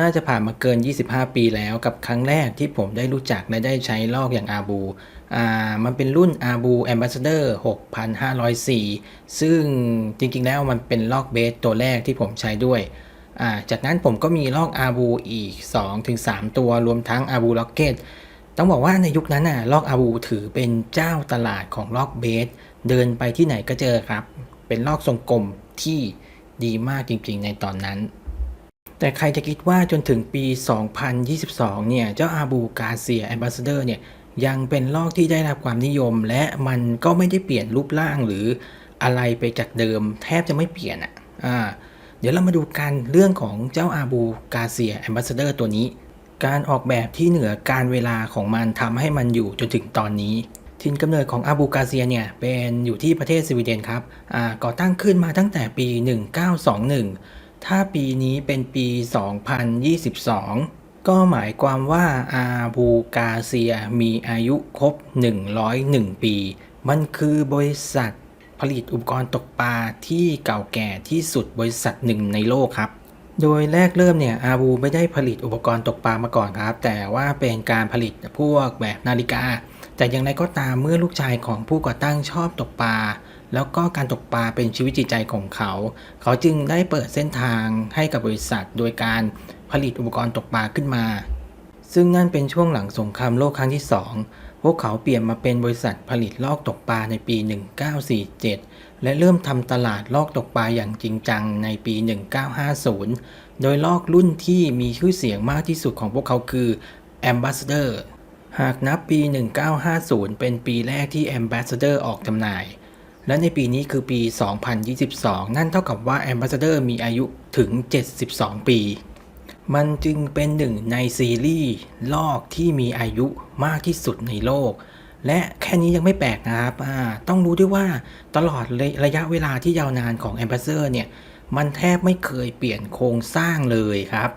น่าจะผ่านมาเกิน 25 ปีแล้วกับครั้งแรกที่ผมได้รู้จักและได้ใช้ลอกอย่างอาบูอ่ามันเป็นรุ่นอาบู Ambassador 6504 ซึ่งจริงๆแล้วมันเป็นลอกเบสตัวแรกที่ผมใช้ด้วยอ่าจากนั้นผมก็มีลอกอาบูอีก 2-3 ตัวรวมทั้งอาบูล็อกเก็ตต้องบอกว่าในยุคนั้นน่ะลอกอาบูถือเป็นเจ้าตลาดของลอกเบส เดินไปที่ไหนก็เจอครับ เป็นลอกทรงกลมที่ดีมากจริงๆในตอนนั้น แต่ใครจะคิดว่าจนถึงปี 2022 เนี่ย เจ้าอาบูกาเซียแอมบาสเดอร์เนี่ยยังเป็นลอกที่ได้รับความนิยม และมันก็ไม่ได้เปลี่ยนรูปร่างหรืออะไรไปจากเดิม แทบจะไม่เปลี่ยนอะอ่าเดี๋ยวเรามาดูกันเรื่องของเจ้าอาบูกาเซียแอมบาสเดอร์ตัวนี้ การออกแบบที่เหนือการเวลาของมันทำให้มันอยู่จนถึงตอนนี้ถิ่นกำเนิดของอาบูกาเซียเนี่ยเป็นอยู่ที่ประเทศสวีเดนครับก่อตั้งขึ้นมาตั้งแต่ปี 1921 ถ้าปีนี้เป็นปี 2022 ก็หมายความว่าอาบูกาเซียมีอายุครบ 101 ปี มันคือบริษัทผลิตอุปกรณ์ตกปลาที่เก่าแก่ที่สุดบริษัทหนึ่งในโลกครับ โดยแรกเริ่มเนี่ยอาบูไม่ได้ผลิตอุปกรณ์ตกปลามาก่อนครับ แต่ว่าเป็นการผลิตพวกแบบนาฬิกา แต่อย่างไรก็ตามเมื่อลูกชายของผู้ก่อตั้งชอบตกปลา แล้วก็การตกปลาเป็นชีวิตจิตใจของเขา เขาจึงได้เปิดเส้นทางให้กับบริษัท โดยการผลิตอุปกรณ์ตกปลาขึ้นมา ซึ่งนั่นเป็นช่วงหลังสงครามโลกครั้งที่ 2 พวกเขาเปลี่ยนมาเป็นบริษัทผลิตลอกตกปลาในปี 1947 และเริ่มทำตลาดลอกตกปลาอย่างจริงจังในปี 1950 โดยลอกรุ่นที่มีชื่อเสียงมากที่สุดของพวกเขาคือ Ambassador หากนับปี 1950 เป็นปีแรกที่ Ambassador ออกจำหน่าย และในปีนี้คือปี 2022 นั่นเท่ากับว่า Ambassador มีอายุถึง 72 ปี มันจึงเป็นหนึ่งในซีรีส์ลอกที่มีอายุมากที่สุดในโลก และแค่นี้ยังไม่แปลกนะครับ ต้องรู้ด้วยว่าตลอดระระยะเวลาที่ยาวนานของ Ambassador เนี่ย มันแทบไม่เคยเปลี่ยนโครงสร้างเลยครับ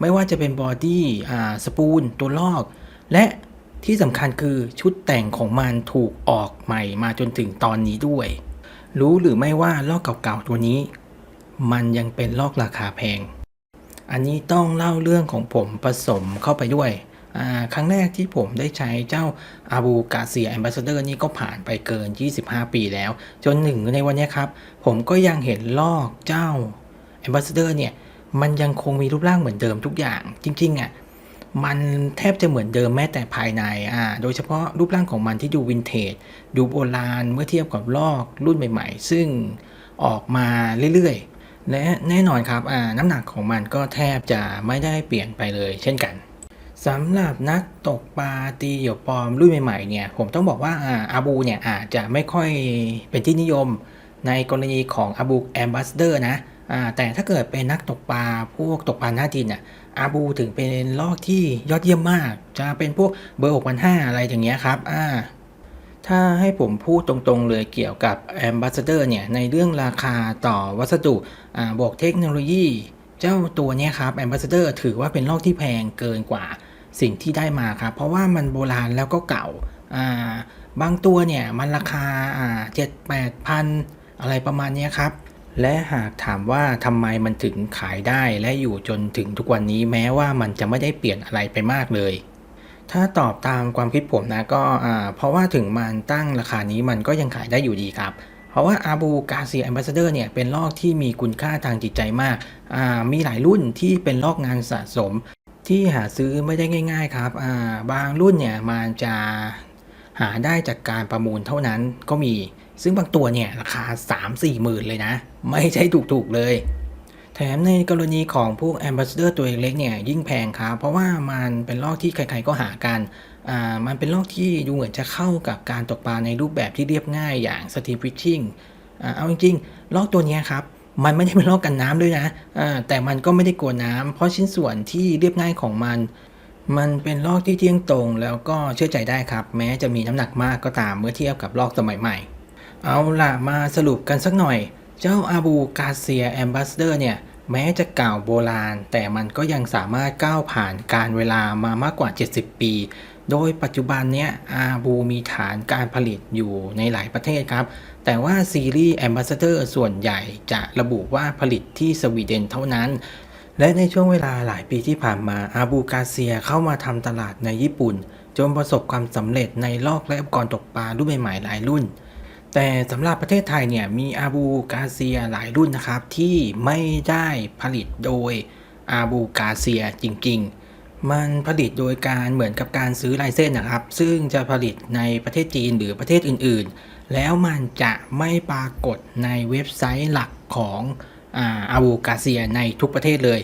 ไม่ว่าจะเป็นบอดี้สปูลตัวลอก และ ที่สำคัญคือชุดแต่งของมันถูกออกใหม่มาจนถึงตอนนี้ด้วย รู้หรือไม่ว่าลอกเก่าๆตัวนี้ มันยังเป็นลอกราคาแพง อันนี้ต้องเล่าเรื่องของผมผสมเข้าไปด้วย ครั้งแรกที่ผมได้ใช้เจ้าอาบูกาเซียแอมบาสเดอร์นี่ก็ผ่านไปเกิน 25 ปีแล้ว จนหนึ่งในวันนี้ครับ ผมก็ยังเห็นลอกเจ้าแอมบาสเดอร์เนี่ยมันยังคงมีรูปร่างเหมือนเดิมทุกอย่าง จริงๆอะ มันแทบจะเหมือนเดิมแม้แต่ภายในอ่าโดยเฉพาะรูปร่างของมันที่ดูวินเทจ ดูโบราณเมื่อเทียบกับลอกรุ่นใหม่ ๆ ซึ่งออกมาเรื่อยๆ และแน่นอนครับอ่าน้ำหนักของมันก็แทบจะไม่ได้เปลี่ยนไปเลย เช่นกันสำหรับนักตกปลาตีเหยี่ยวปลอมรุ่นใหม่ๆเนี่ยผมต้องบอกว่าอาอาบูเนี่ยอาจจะไม่ค่อยเป็นที่นิยมในกรณีของอาบูแอมบาสเดอร์นะ แต่ถ้าเกิดเป็นนักตกปลาพวกตกปลาหน้าดินอะอาบูถึงเป็นลอกที่ยอดเยี่ยมมาก จะเป็นพวกเบอร์6,500อะไรอย่างเงี้ยครับอ่าถ้าให้ผมพูดตรงๆเลยเกี่ยวกับ Ambassador เนี่ยในเรื่องราคาต่อวัสดุอ่าบวกเทคโนโลยี เจ้าตัวเนี้ยครับ Ambassador ถือว่าเป็นลอกที่แพงเกินกว่าสิ่งที่ได้มาครับ เพราะว่ามันโบราณแล้วก็เก่าอ่าบางตัวเนี่ยมันราคาอ่าเจ็ดแปดพันอะไรประมาณนี้ครับ และหากถามว่าทำไมมันถึงขายได้และอยู่จนถึงทุกวันนี้แม้ว่ามันจะไม่ได้เปลี่ยนอะไรไปมากเลย ถ้าตอบตามความคิดผมนะก็เพราะว่าถึงมันตั้งราคานี้มันก็ยังขายได้อยู่ดีครับเพราะว่าอาบูกาเซียแอมบาสเดอร์เนี่ยเป็นลอกที่มีคุณค่าทางจิตใจมาก มีหลายรุ่นที่เป็นลอกงานสะสม ที่หาซื้อไม่ได้ง่าย ๆ ครับ บางรุ่นเนี่ยมันจะหาได้จากการประมูลเท่านั้นก็มี ซึ่งบางตัวเนี่ยราคา 3-4หมื่นเลยนะ ไม่ใช่ถูกๆเลย แถมในกรณีของพวก Ambassador ตัวเล็กเนี่ยยิ่งแพงครับ เพราะว่ามันเป็นลอกที่ใครๆก็หากันอ่ามันเป็นลอกที่ดูเหมือนจะเข้ากับการตกปลาในรูปแบบที่เรียบง่ายอย่าง Steam Fishing อ่าเอาจริงๆลอกตัวนี้ครับมันไม่ได้เป็นลอกกันน้ำด้วยนะอ่าแต่มันก็ไม่ได้กลัวน้ำเพราะชิ้นส่วนที่เรียบง่ายของมัน มันเป็นลอกที่เที่ยงตรงแล้วก็เชื่อใจได้ครับ แม้จะมีน้ำหนักมากก็ตามเมื่อเทียบกับลอกสมัยใหม่ เอาล่ะมาสรุปกันสักหน่อย เจ้าอาบูกาเซียแอมบาสเดอร์เนี่ย แม้จะเก่าโบราณ แต่มันก็ยังสามารถก้าวผ่านการเวลามามากกว่า 70 ปี โดยปัจจุบันเนี้ยอาบูมีฐานการผลิตอยู่ในหลายประเทศครับ แต่ว่าซีรีส์ Ambassador ส่วนใหญ่จะระบุว่าผลิตที่สวีเดนเท่านั้นและในช่วงเวลาหลายปีที่ผ่านมาอาบูกาเซียเข้ามาทำตลาดในญี่ปุ่น จนประสบความสำเร็จในลอกและอุปกรณ์ตกปลารุ่นใหม่ๆหลายรุ่น แต่สำหรับประเทศไทยเนี่ยมีอาบูกาเซียหลายรุ่นนะครับที่ไม่ได้ผลิตโดยอาบูกาเซียจริง ๆ มันผลิตโดยการเหมือนกับการซื้อไลเซนส์นะครับ ซึ่งจะผลิตในประเทศจีนหรือประเทศอื่นๆ แล้วมันจะไม่ปรากฏในเว็บไซต์หลักของอาบูกาเซียในทุกประเทศเลย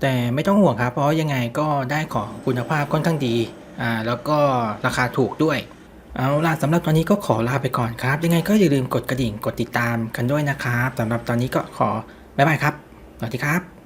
แต่ไม่ต้องห่วงครับ เพราะยังไงก็ได้ของคุณภาพค่อนข้างดีอ่าแล้วก็ราคาถูกด้วย เอาล่ะสำหรับตอนนี้ก็ขอลาไปก่อนครับ ยังไงก็อย่าลืมกดกระดิ่งกดติดตามกันด้วยนะครับสำหรับตอนนี้ก็ขอบ๊ายบายครับสวัสดีครับ